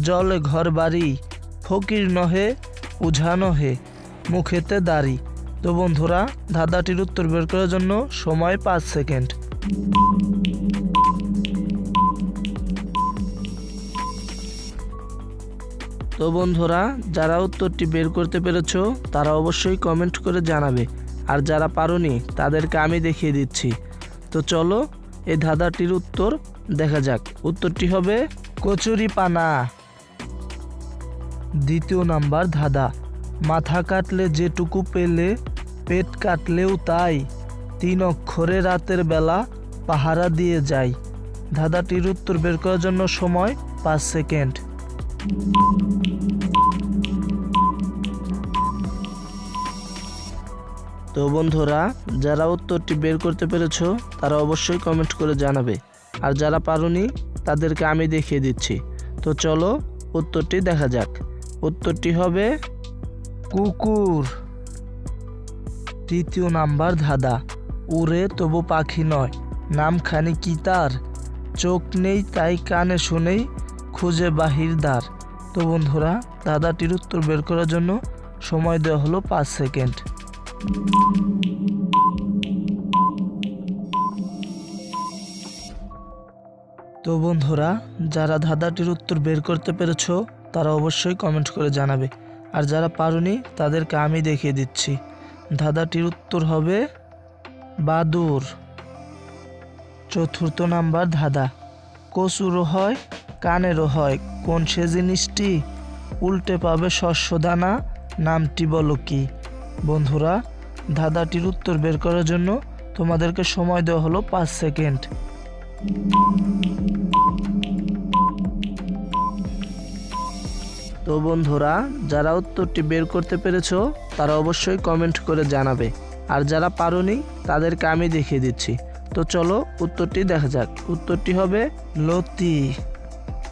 জলে ঘর বাড়ি, ফকির নহে, উঝা নহে, মুখেতে দাড়ি। তো বন্ধুরা, ধাঁধাটির উত্তর বের করার জন্য সময় পাঁচ সেকেন্ড। তো বন্ধুরা, যারা উত্তরটি বের করতে পেরেছ, তারা অবশ্যই কমেন্ট করে জানাবে। আর যারা পারোনি, তাদেরকে আমি দেখিয়ে দিচ্ছি। তো চলো, এই ধাঁধাটির উত্তর দেখা যাক। উত্তরটি হবে কচুরি পানা দ্বিতীয় নাম্বার ধাঁধা। মাথা কাটলে যেটুকু পেলে, পেট কাটলেও তাই। তিন অক্ষরে রাতের বেলা পাহারা দিয়ে যায় ধাঁধাটির উত্তর বের করার জন্য সময় পাঁচ সেকেন্ড। তো বন্ধুরা, যারা উত্তরটি বের করতে পেরেছ, তারা অবশ্যই কমেন্ট করে জানাবে। আর যারা পারোনি, তাদেরকে আমি দেখিয়ে দিচ্ছি। তো চলো, উত্তরটি দেখা যাক। উত্তরটি হবে কুকুর। তৃতীয় নাম্বার ধাঁধা। উড়ে তবু পাখি নয়, নামখানি কি তার? চোখ নেই তাই কানে শুনেই খুঁজে বাহির দ্বার। তো বন্ধুরা, ধাঁধাটির উত্তর বের করার জন্য সময় দেওয়া হলো পাঁচ সেকেন্ড। তো বন্ধুরা, যারা ধাঁধাটির উত্তর বের করতে পেরেছ তারা অবশ্যই কমেন্ট করে জানাবে। আর যারা পারোনি, তাদেরকে আমি দেখিয়ে দিচ্ছি। ধাঁধাটির উত্তর হবে বাদুর। চতুর্থ নাম্বার ধাঁধা। কচুরও হয় কানেরও হয়, কোন সে জিনিসটি উল্টে পাবে শস্য দানা, নামটি বলো কি? বন্ধুরা, ধাঁধাটির উত্তর বের করার জন্য তোমাদেরকে সময় দেওয়া হলো পাঁচ সেকেন্ড। তো বন্ধুরা, যারা উত্তরটি বের করতে পেরেছ, তারা অবশ্যই কমেন্ট করে জানাবে। আর যারা পারোনি, তাদেরকে আমি দেখিয়ে দিচ্ছি। তো চলো, উত্তরটি দেখা যাক। উত্তরটি হবে লতি।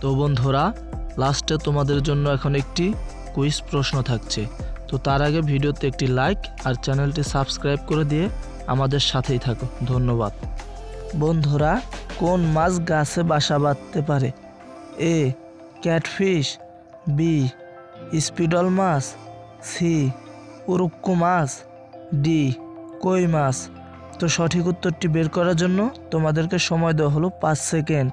তো বন্ধুরা লাস্টে তোমাদের জন্য এখন একটি কুইজ প্রশ্ন থাকছে। তো তার আগে ভিডিওতে একটি লাইক আর চ্যানেলটি সাবস্ক্রাইব করে দিয়ে আমাদের সাথেই থাকো। ধন্যবাদ। বন্ধুরা, কোন মাছ গাছে বাসা বাঁধতে পারে? এ ক্যাটফিশ বি, স্পিডল মাছ, সি, উরুক্কু মাছ, ডি, কই মাছ। তো সঠিক উত্তরটি বের করার জন্য তোমাদেরকে সময় দেওয়া হলো পাঁচ সেকেন্ড।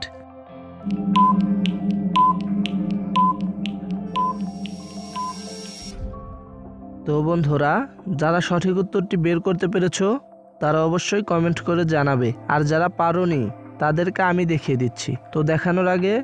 তো বন্ধুরা, যারা সঠিক উত্তরটি বের করতে পেরেছ, তারা অবশ্যই কমেন্ট করে জানাবে। আর যারা পারোনি, তাদেরকে আমি দেখিয়ে দিচ্ছি। তো দেখানোর আগে